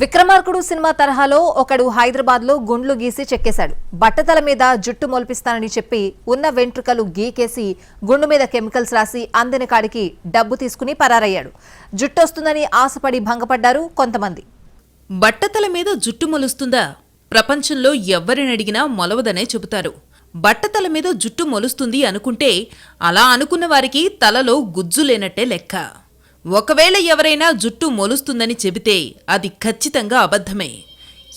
విక్రమార్కుడు cinema తరహాలో ఒకడు హైదరాబాద్లో గుండ్లు గీసి చెక్కేశాడు. బట్టతల మీద జుట్టు మొలిపిస్తానని చెప్పి ఉన్న వెంట్రుకలు గీకేసి గుండు మీద కెమికల్స్ రాసి అందిన కాడికి డబ్బు తీసుకుని పరారయ్యాడు. జుట్టు వస్తుందని ఆశపడి భంగపడ్డారు కొంతమంది. బట్టతల మీద జుట్టు మొలుస్తుందా? ప్రపంచంలో ఎవ్వరినడిగినా మొలవదనే చెబుతారు. బట్టతల మీద జుట్టు మొలుస్తుంది అనుకుంటే అలా అనుకున్న వారికి తలలో గుజ్జు లేనట్టే లెక్క. ఒకవేళ ఎవరైనా జుట్టు మొలుస్తుందని చెబితే అది ఖచ్చితంగా అబద్ధమే.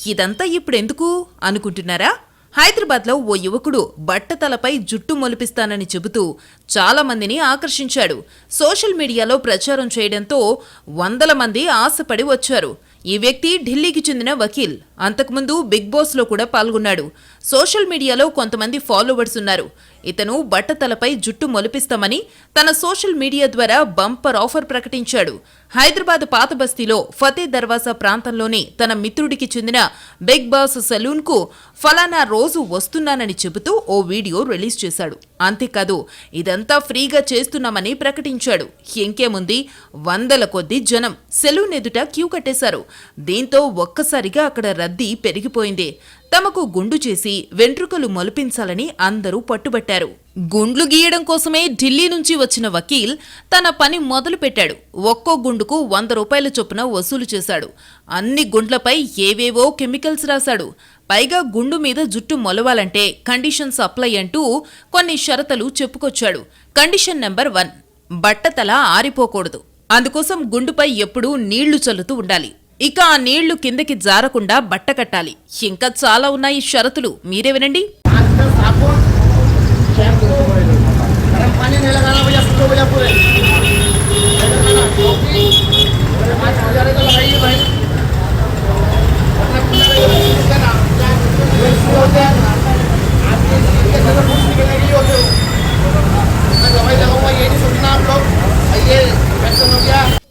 ఇదంతా ఇప్పుడెందుకు? అనుకుంటున్నారా? హైదరాబాద్లో ఓ యువకుడు బట్టతలపై జుట్టు మొలిపిస్తానని చెబుతూ చాలా మందిని ఆకర్షించాడు. సోషల్ మీడియాలో ప్రచారం చేయడంతో వందల మంది ఆశపడి వచ్చారు. ఈ వ్యక్తి ఢిల్లీకి చెందిన వకీల్. అంతకుముందు బిగ్ బాస్లో కూడా పాల్గొన్నాడు. సోషల్ మీడియాలో కొంతమంది ఫాలోవర్స్ ఉన్నారు. ఇతను బట్టతలపై జుట్టు మొలిపిస్తామని తన సోషల్ మీడియా ద్వారా బంపర్ ఆఫర్ ప్రకటించాడు. హైదరాబాద్ పాత బస్తీలో ఫతే దర్వాజా ప్రాంతంలోని తన మిత్రుడికి చెందిన బిగ్ బాస్ సెలూన్కు ఫలానా రోజు వస్తున్నానని చెబుతూ ఓ వీడియో రిలీజ్ చేశాడు. అంతేకాదు ఇదంతా ఫ్రీగా చేస్తున్నామని ప్రకటించాడు. ఇంకేముంది? వందల కొద్దీ జనం సెలూన్ ఎదుట క్యూ కట్టేశారు. దీంతో ఒక్కసారిగా అక్కడ రద్దీ పెరిగిపోయింది. తమకు గుండు చేసి వెంట్రుకలు మొలిపించాలని అందరూ పట్టుబట్టారు. గుండ్లు గీయడం కోసమే ఢిల్లీ నుంచి వచ్చిన వకీల్ తన పని మొదలుపెట్టాడు. ఒక్కో గుండుకు వంద రూపాయల చొప్పున వసూలు చేశాడు. అన్ని గుండ్లపై ఏవేవో కెమికల్స్ రాశాడు. పైగా గుండు మీద జుట్టు మొలవాలంటే కండిషన్స్ అప్లై అంటూ కొన్ని షరతులు చెప్పుకొచ్చాడు. కండిషన్ నెంబర్ వన్ బట్టతల ఆరిపోకూడదు. అందుకోసం గుండుపై ఎప్పుడూ నీళ్ళు చల్లుతూ ఉండాలి. ఇక ఆ నీళ్లు కిందకి జారకుండా బట్ట కట్టాలి ఇంకా చాలా ఉన్నాయి షరతులు మీరే వినండి हाथ में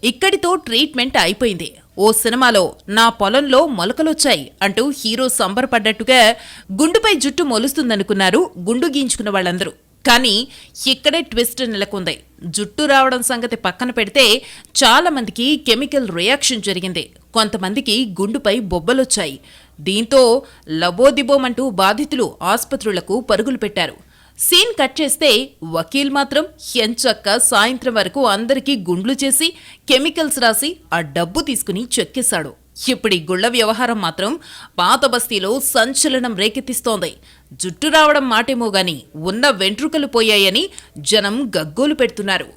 ఇక్కడితో ట్రీట్మెంట్ అయిపోయింది. ఓ సినిమాలో నా పొలంలో మొలకలొచ్చాయి అంటూ హీరో సంబరపడ్డట్టుగా గుండుపై జుట్టు మొలుస్తుందనుకున్నారు గుండు గీంచుకున్న వాళ్ళందరూ. కానీ ఇక్కడే ట్విస్ట్ నెలకొంది. జుట్టు రావడం సంగతి పక్కన పెడితే చాలామందికి కెమికల్ రియాక్షన్ జరిగింది. కొంతమందికి గుండుపై బొబ్బలొచ్చాయి. దీంతో లబోదిబోమంటూ బాధితులు ఆసుపత్రులకు పరుగులు పెట్టారు. సీన్ కట్ చేస్తే వకీల్ మాత్రం ఎంచక్క సాయంత్రం వరకు అందరికీ గుండ్లు చేసి కెమికల్స్ రాసి ఆ డబ్బు తీసుకుని చెక్కేశాడు. ఇప్పుడు ఈ వ్యవహారం మాత్రం పాత బస్తీలో సంచలనం రేకెత్తిస్తోంది. జుట్టు రావడం మాటేమో గాని ఉన్న వెంట్రుకలు పోయాయని జనం గగ్గోలు పెడుతున్నారు.